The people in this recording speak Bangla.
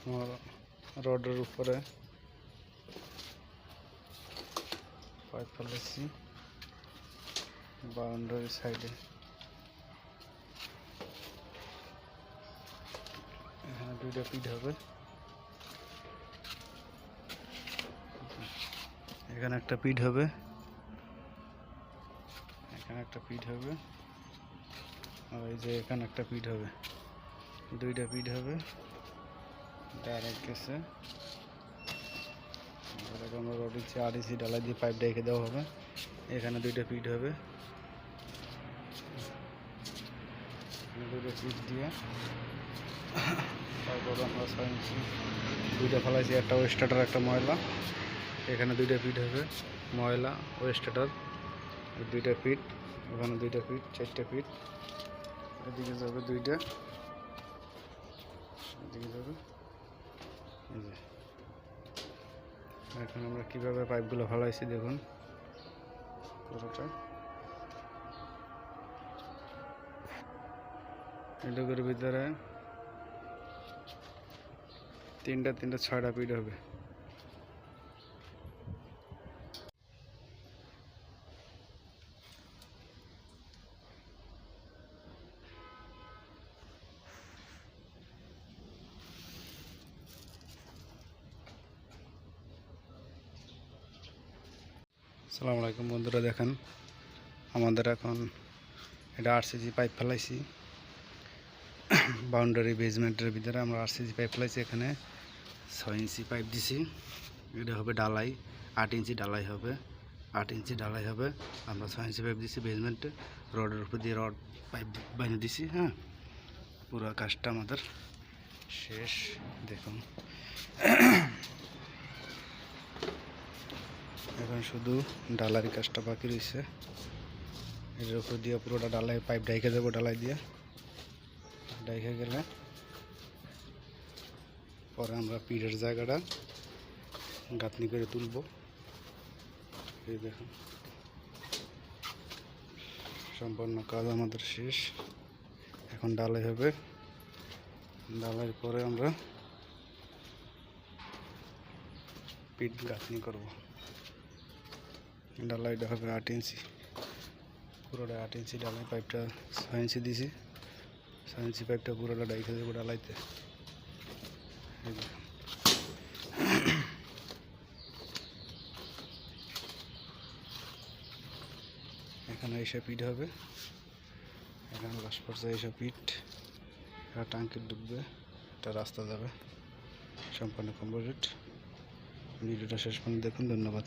আমার রোডের উপরে পাইপ ফেলেছি বাউন্ডারি সাইডে এখানে দুইটা পিঠ হবে এখানে একটা পিঠ হবে এখানে একটা পিঠ হবে আর এই যে এখানে একটা পিঠ হবে দুইটা পিঠ হবে ডাইরেক্ট গেছে। এবার রড ডালা দিয়ে পাইপ রেখে দেওয়া হবে। এখানে দুইটা পিঠ হবে। দুইটা পিঠ দিয়ে তারপরে আমরা দুইটা ফেলাইছি, একটা ওয়েস্টার্টার একটা ময়লা। এখানে দুইটা পিঠ হবে, ময়লা ওয়েস্টার্টার দুইটা পিঠ ওখানে দুইটা পিঠ চারটা পিঠ এদিকে যাবে দুইটা। এদিকে যাবে এই যে এখন আমরা কীভাবে পাইপগুলো ফলাইছি দেখুন। পুরোটা। এটুকুর ভিতরে তিনটা তিনটা ছয়টা পিড হবে। সালাম আলাইকুম বন্ধুরা, দেখেন আমাদের এখন এটা আরসিজি পাইপ ফেলাইছি। বাউন্ডারি বেজমেন্টের ভিতরে আমরা আরসিজি পাইপ ফেলাইছি, এখানে ছয় ইঞ্চি পাইপ দিছি। এটা হবে ডালাই আট ইঞ্চি ডালাই হবে, আট ইঞ্চি ডালাই হবে। আমরা ছয় ইঞ্চি পাইপ দিছি বেসমেন্টে রডের উপর দিয়ে রড পাইপ বাইনে দিছি হ্যাঁ? পুরো কাজটা আমাদের শেষ, দেখুন। এখন শুধু ডালার কাজটা বাকি রয়েছে এর উপর দিয়ে পুরোটা ডালাই, পাইপ ডাইকে দেবো ডালাই দিয়ে। ডাইকে গেলে পরে আমরা পিঠের জায়গাটা গাঁথনি করে তুলব। এই দেখুন। সম্পূর্ণ কাজ আমাদের শেষ। এখন ডালাই হবে। ডালাইয়ের পরে আমরা পিঠ গাঁথনি করব। ডালাইটা হবে আট ইঞ্চি। পুরোটা আট ইঞ্চি ডালাই পাইপটা ছয় ইঞ্চি দিছি। ছয় পাইপটা পুরোটা ডাইখে দেবো ডালাইতে। এখানে এসে পিঠ হবে। এখানে লাস্ট পর্যায়ে এসে পিঠ। একটা টাঙ্কি ডুববে একটা রাস্তা যাবে। সম্পূর্ণ কমপ্লিট ভিডিওটা শেষ পর্যন্ত দেখুন, ধন্যবাদ।